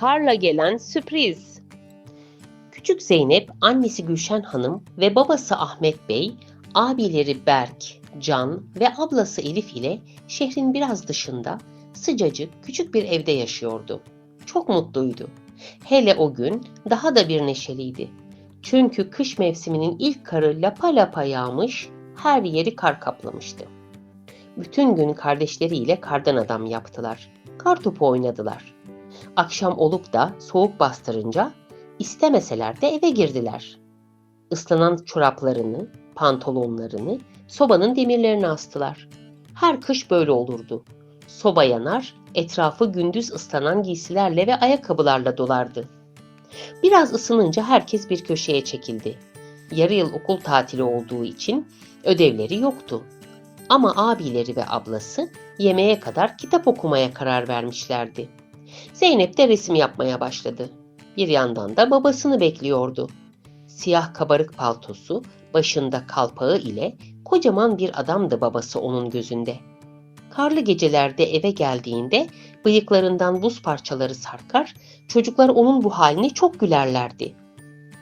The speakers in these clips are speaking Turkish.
Karla gelen sürpriz. Küçük Zeynep, annesi Gülşen Hanım ve babası Ahmet Bey, abileri Berk, Can ve ablası Elif ile şehrin biraz dışında sıcacık küçük bir evde yaşıyordu. Çok mutluydu. Hele o gün daha da bir neşeliydi. Çünkü kış mevsiminin ilk karı lapa lapa yağmış, her yeri kar kaplamıştı. Bütün gün kardeşleriyle kardan adam yaptılar. Kar topu oynadılar. Akşam olup da soğuk bastırınca istemeseler de eve girdiler. Islanan çoraplarını, pantolonlarını sobanın demirlerine astılar. Her kış böyle olurdu. Soba yanar, etrafı gündüz ıslanan giysilerle ve ayakkabılarla dolardı. Biraz ısınınca herkes bir köşeye çekildi. Yarı yıl okul tatili olduğu için ödevleri yoktu. Ama abileri ve ablası yemeğe kadar kitap okumaya karar vermişlerdi. Zeynep de resim yapmaya başladı. Bir yandan da babasını bekliyordu. Siyah kabarık paltosu, başında kalpağı ile kocaman bir adamdı babası onun gözünde. Karlı gecelerde eve geldiğinde bıyıklarından buz parçaları sarkar, çocuklar onun bu haline çok gülerlerdi.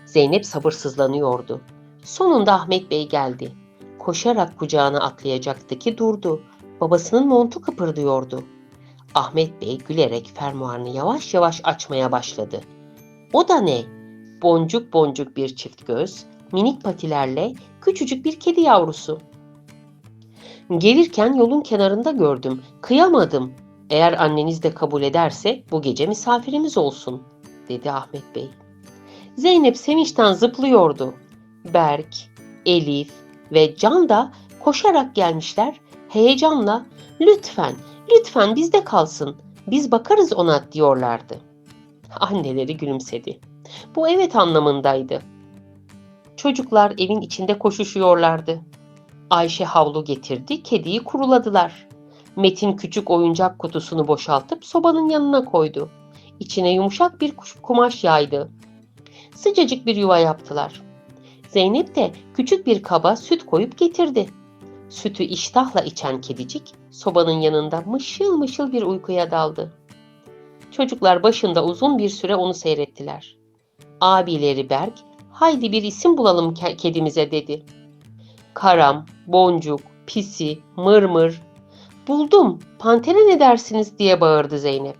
Zeynep sabırsızlanıyordu. Sonunda Ahmet Bey geldi. Koşarak kucağına atlayacaktı ki durdu. Babasının montu kıpırdıyordu. Ahmet Bey gülerek fermuarını yavaş yavaş açmaya başladı. O da ne? Boncuk boncuk bir çift göz, minik patilerle küçücük bir kedi yavrusu. Gelirken yolun kenarında gördüm. Kıyamadım. Eğer anneniz de kabul ederse bu gece misafirimiz olsun, dedi Ahmet Bey. Zeynep sevinçten zıplıyordu. Berk, Elif ve Can da koşarak gelmişler. Heyecanla lütfen, lütfen bizde kalsın. Biz bakarız ona diyorlardı. Anneleri gülümsedi. Bu evet anlamındaydı. Çocuklar evin içinde koşuşuyorlardı. Ayşe havlu getirdi, kediyi kuruladılar. Metin küçük oyuncak kutusunu boşaltıp sobanın yanına koydu. İçine yumuşak bir kumaş yaydı. Sıcacık bir yuva yaptılar. Zeynep de küçük bir kaba süt koyup getirdi. Sütü iştahla içen kedicik sobanın yanında mışıl mışıl bir uykuya daldı. Çocuklar başında uzun bir süre onu seyrettiler. Abileri Berk, haydi bir isim bulalım ke- kedimize dedi. Karam, Boncuk, Pisi, Mırmır. Buldum, pantere ne dersiniz diye bağırdı Zeynep.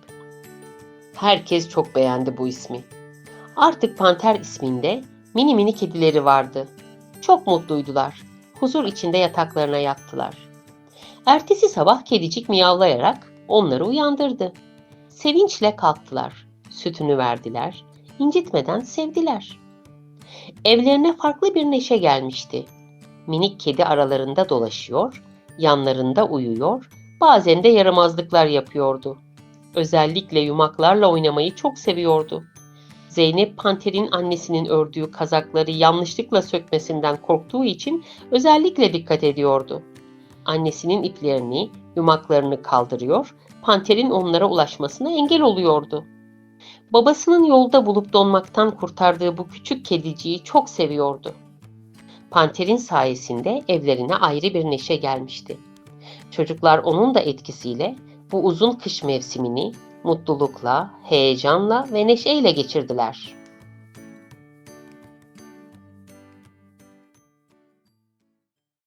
Herkes çok beğendi bu ismi. Artık Panter isminde mini mini kedileri vardı. Çok mutluydular. Huzur içinde yataklarına yattılar. Ertesi sabah kedicik miyavlayarak onları uyandırdı. Sevinçle kalktılar. Sütünü verdiler. incitmeden sevdiler. Evlerine farklı bir neşe gelmişti. Minik kedi aralarında dolaşıyor, yanlarında uyuyor, bazen de yaramazlıklar yapıyordu. Özellikle yumaklarla oynamayı çok seviyordu. Zeynep Panter'in annesinin ördüğü kazakları yanlışlıkla sökmesinden korktuğu için özellikle dikkat ediyordu. Annesinin iplerini, yumaklarını kaldırıyor, Panter'in onlara ulaşmasına engel oluyordu. Babasının yolda bulup donmaktan kurtardığı bu küçük kediciyi çok seviyordu. Panter'in sayesinde evlerine ayrı bir neşe gelmişti. Çocuklar onun da etkisiyle bu uzun kış mevsimini mutlulukla, heyecanla ve neşeyle geçirdiler.